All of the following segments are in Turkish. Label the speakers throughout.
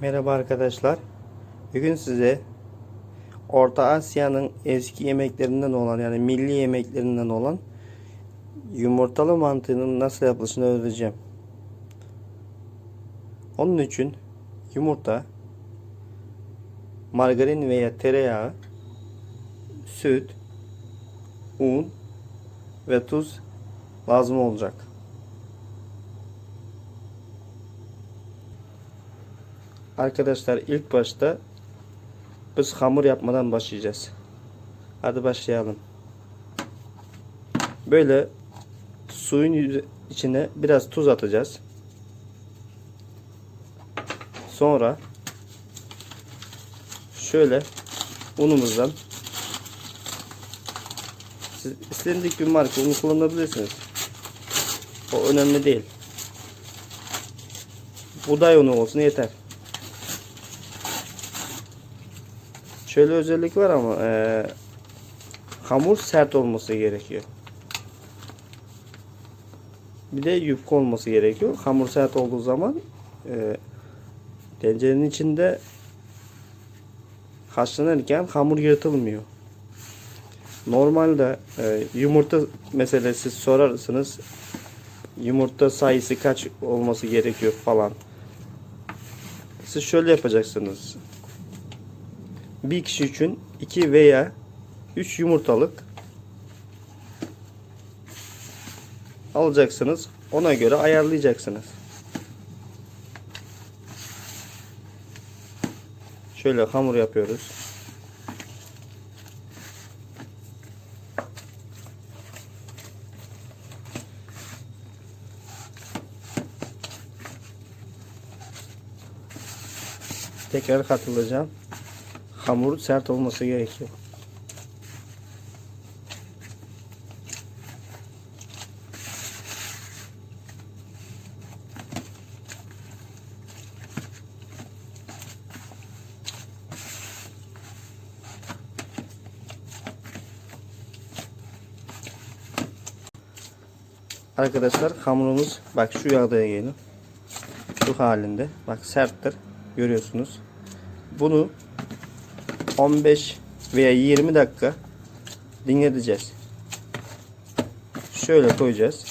Speaker 1: Merhaba arkadaşlar. Bugün size Orta Asya'nın eski yemeklerinden olan yani milli yemeklerinden olan yumurtalı mantının nasıl yapılışını öğreteceğim. Onun için yumurta, margarin veya tereyağı, süt, un ve tuz lazım olacak. Arkadaşlar ilk başta biz hamur yapmadan başlayacağız. Hadi başlayalım. Böyle suyun içine biraz tuz atacağız. Sonra şöyle unumuzdan siz istediğiniz bir marka unu kullanabilirsiniz. O önemli değil. Buğday unu olsun yeter. Şöyle özellik var ama eee, hamur sert olması gerekiyor. Bir de yufka olması gerekiyor. Hamur sert olduğu zaman eee tencerenin içinde haşlanırken hamur yırtılmıyor. Normalde eee, yumurta meselesi sorarsınız. Yumurta sayısı kaç olması gerekiyor falan. Siz şöyle yapacaksınız bir kişi için 2 veya 3 yumurtalık alacaksınız. Ona göre ayarlayacaksınız. Şöyle hamur yapıyoruz. Tekrar katılacağım. Hamur sert olması gerekiyor. Arkadaşlar hamurumuz bak şu yağdaya gelin. Şu halinde. Bak serttir. Görüyorsunuz. Bunu 15 veya 20 dakika dinleteceğiz. Şöyle koyacağız.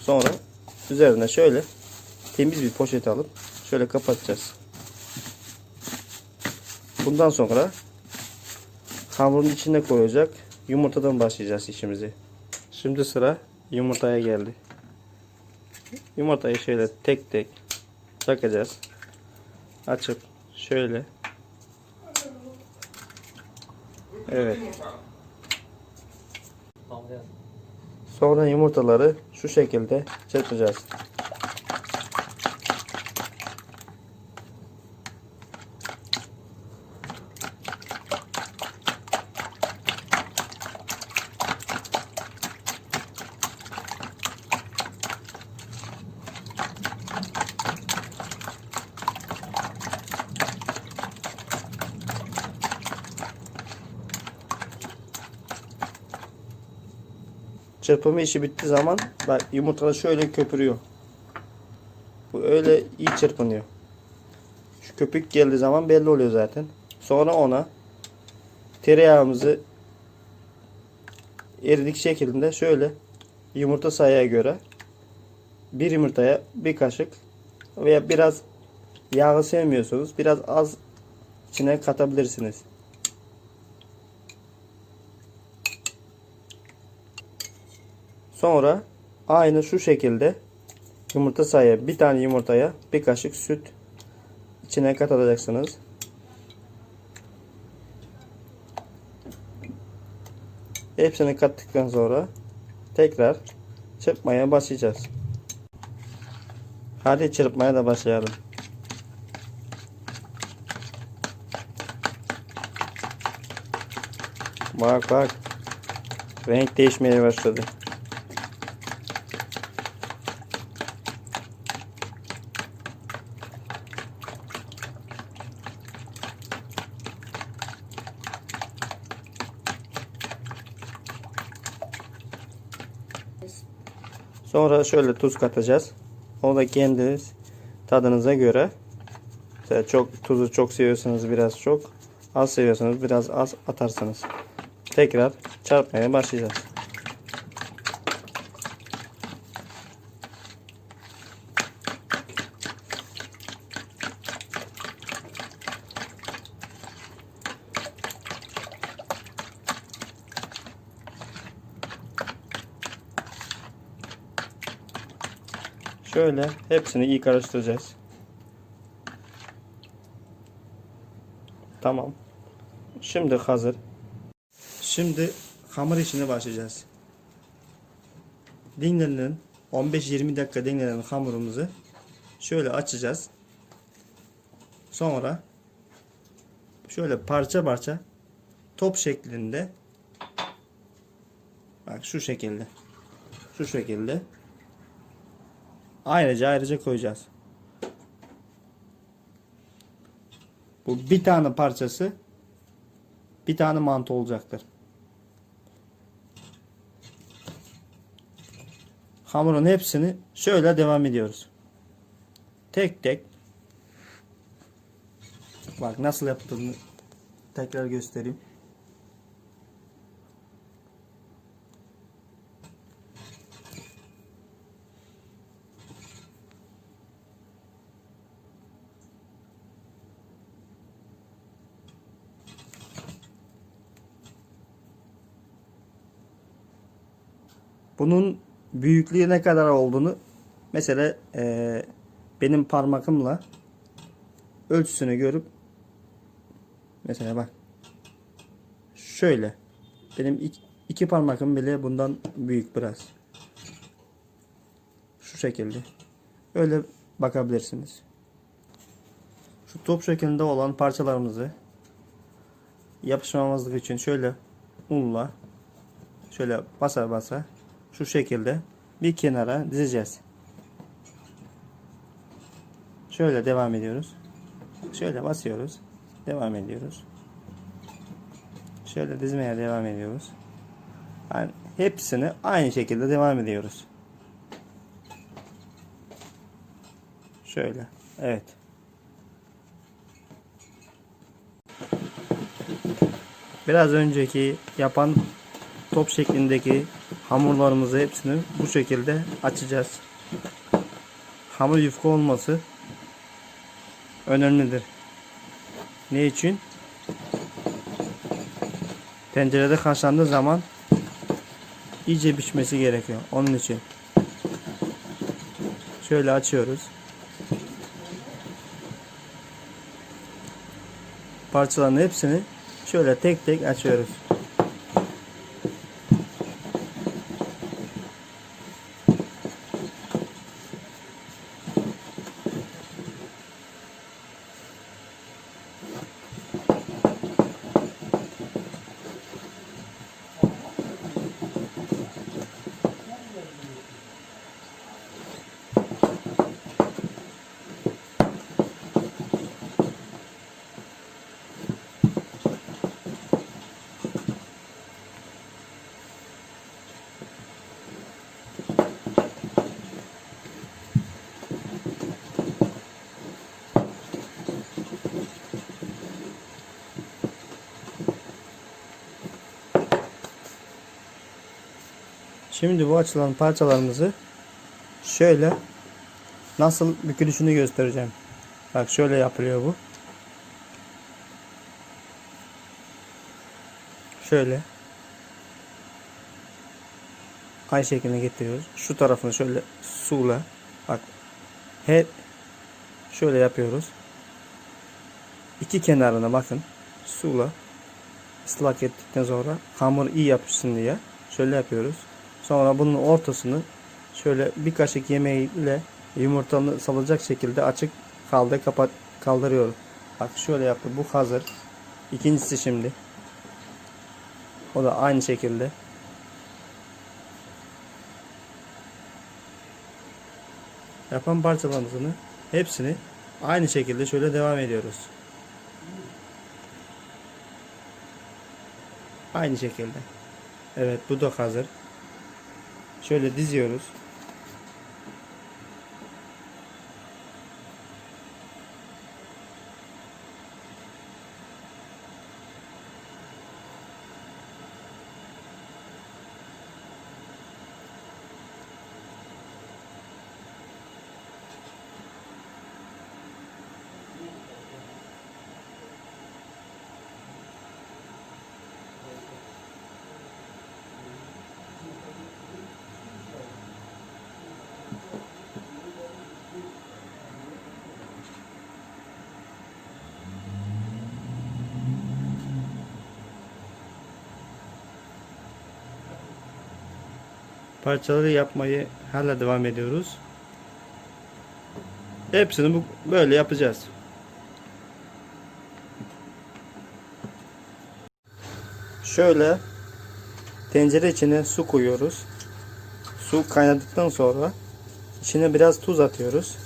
Speaker 1: Sonra üzerine şöyle temiz bir poşet alıp şöyle kapatacağız. Bundan sonra hamurun içine koyacak yumurtadan başlayacağız işimizi. Şimdi sıra yumurtaya geldi. Yumurtayı şöyle tek tek takacağız. Açıp şöyle Evet. Sonra yumurtaları şu şekilde çırpacağız. Çırpımı işi bittiği zaman bak yumurtalar şöyle köpürüyor. Bu öyle iyi çırpınıyor. Şu köpük geldiği zaman belli oluyor zaten. Sonra ona tereyağımızı eridik şeklinde şöyle yumurta sayıya göre bir yumurtaya bir kaşık veya biraz yağı sevmiyorsanız biraz az içine katabilirsiniz. Sonra aynı şu şekilde yumurta sayı bir tane yumurtaya bir kaşık süt içine katacaksınız. Hepsini kattıktan sonra tekrar çırpmaya başlayacağız. Hadi çırpmaya da başlayalım. Bak bak. Renk değişmeye başladı. Sonra şöyle tuz katacağız. O da kendiniz tadınıza göre Mesela çok tuzu çok seviyorsanız biraz çok. Az seviyorsanız biraz az atarsınız. Tekrar çarpmaya başlayacağız. Şöyle hepsini iyi karıştıracağız. Tamam. Şimdi hazır. Şimdi hamur işine başlayacağız. Dinlenen 15-20 dakika dinlenen hamurumuzu şöyle açacağız. Sonra şöyle parça parça top şeklinde bak şu şekilde şu şekilde ayrıca ayrıca koyacağız. Bu bir tane parçası bir tane mantı olacaktır. Hamurun hepsini şöyle devam ediyoruz. Tek tek bak nasıl yaptığını tekrar göstereyim. Bunun büyüklüğü ne kadar olduğunu mesela eee, benim parmakımla ölçüsünü görüp mesela bak şöyle benim iki, iki parmakım bile bundan büyük biraz. Şu şekilde. Öyle bakabilirsiniz. Şu top şeklinde olan parçalarımızı yapışmamazlık için şöyle unla şöyle basa basa şu şekilde bir kenara dizeceğiz. Şöyle devam ediyoruz. Şöyle basıyoruz. Devam ediyoruz. Şöyle dizmeye devam ediyoruz. Yani hepsini aynı şekilde devam ediyoruz. Şöyle. Evet. Biraz önceki yapan top şeklindeki hamurlarımızı hepsini bu şekilde açacağız. Hamur yufka olması önemlidir. Ne için? Tencerede haşlandığı zaman iyice pişmesi gerekiyor. Onun için. Şöyle açıyoruz. Parçaların hepsini şöyle tek tek açıyoruz. Şimdi bu açılan parçalarımızı şöyle nasıl bükülüşünü göstereceğim. Bak şöyle yapılıyor bu. Şöyle. Ay şekline getiriyoruz. Şu tarafını şöyle suyla bak her şöyle yapıyoruz. İki kenarına bakın suyla ıslak ettikten sonra hamur iyi yapışsın diye şöyle yapıyoruz. Sonra bunun ortasını şöyle bir kaşık yemeğiyle yumurtanı salacak şekilde açık kaldı kapat kaldırıyoruz. Bak şöyle yaptı. Bu hazır. İkincisi şimdi. O da aynı şekilde. Yapan parçalarımızın hepsini aynı şekilde şöyle devam ediyoruz. Aynı şekilde. Evet bu da hazır. Şöyle diziyoruz. Parçaları yapmayı hala devam ediyoruz. Hepsini bu böyle yapacağız. Şöyle tencere içine su koyuyoruz. Su kaynadıktan sonra içine biraz tuz atıyoruz.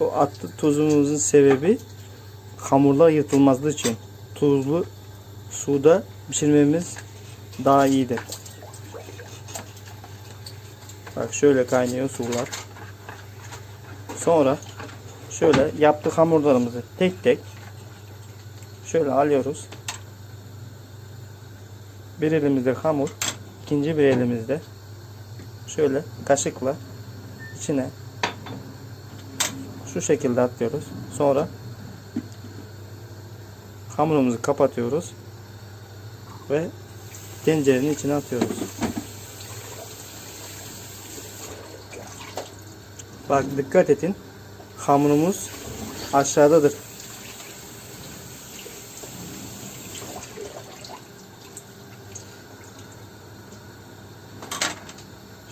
Speaker 1: O attı tuzumuzun sebebi hamurlar yırtılmazlığı için. Tuzlu suda pişirmemiz daha iyidir. Bak şöyle kaynıyor sular. Sonra şöyle yaptık hamurlarımızı tek tek şöyle alıyoruz. Bir elimizde hamur, ikinci bir elimizde şöyle kaşıkla içine şu şekilde atıyoruz. Sonra hamurumuzu kapatıyoruz ve tencerenin içine atıyoruz. Bak dikkat edin. Hamurumuz aşağıdadır.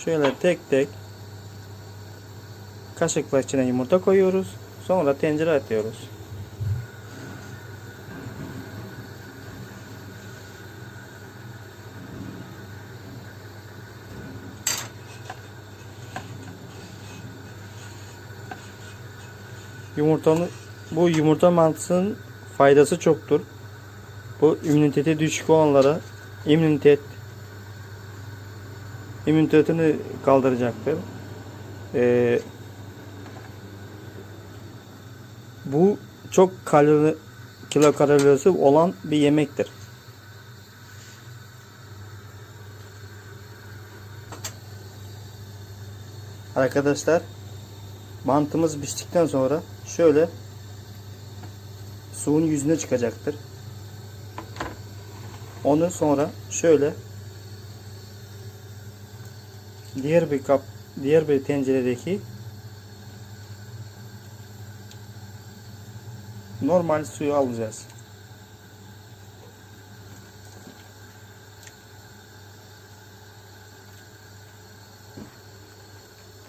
Speaker 1: Şöyle tek tek kaşıkla içine yumurta koyuyoruz. Sonra tencere atıyoruz. Yumurtanın bu yumurta mantısının faydası çoktur. Bu immüniteti düşük olanlara immünitet immünitetini kaldıracaktır. Ee, bu çok kalori kilo kalorisi olan bir yemektir. Arkadaşlar mantımız piştikten sonra şöyle suyun yüzüne çıkacaktır. Onu sonra şöyle diğer bir kap diğer bir tenceredeki normal suyu alacağız.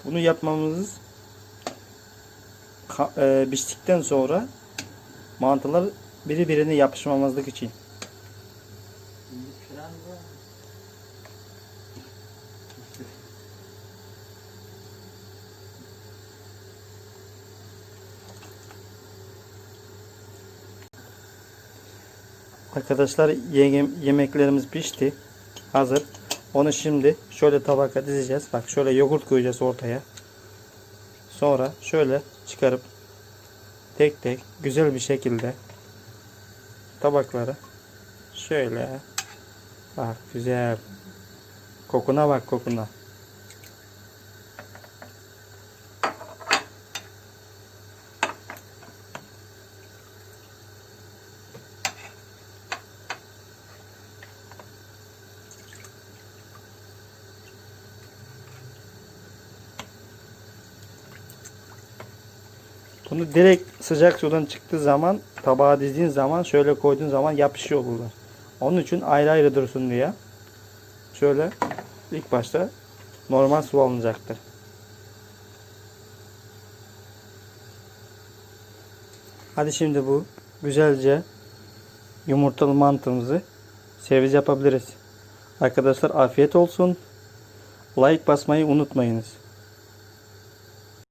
Speaker 1: Bunu yapmamız e, piştikten sonra mantılar birbirine yapışmamazlık için. Arkadaşlar ye- yemeklerimiz pişti. Hazır. Onu şimdi şöyle tabaka dizeceğiz. Bak şöyle yoğurt koyacağız ortaya. Sonra şöyle çıkarıp tek tek güzel bir şekilde tabakları şöyle bak güzel kokuna bak kokuna Bunu direkt sıcak sudan çıktığı zaman tabağa dizdiğin zaman şöyle koyduğun zaman yapışıyor bunlar. Onun için ayrı ayrı dursun diye şöyle ilk başta normal su alınacaktır. Hadi şimdi bu güzelce yumurtalı mantımızı servis yapabiliriz. Arkadaşlar afiyet olsun. Like basmayı unutmayınız.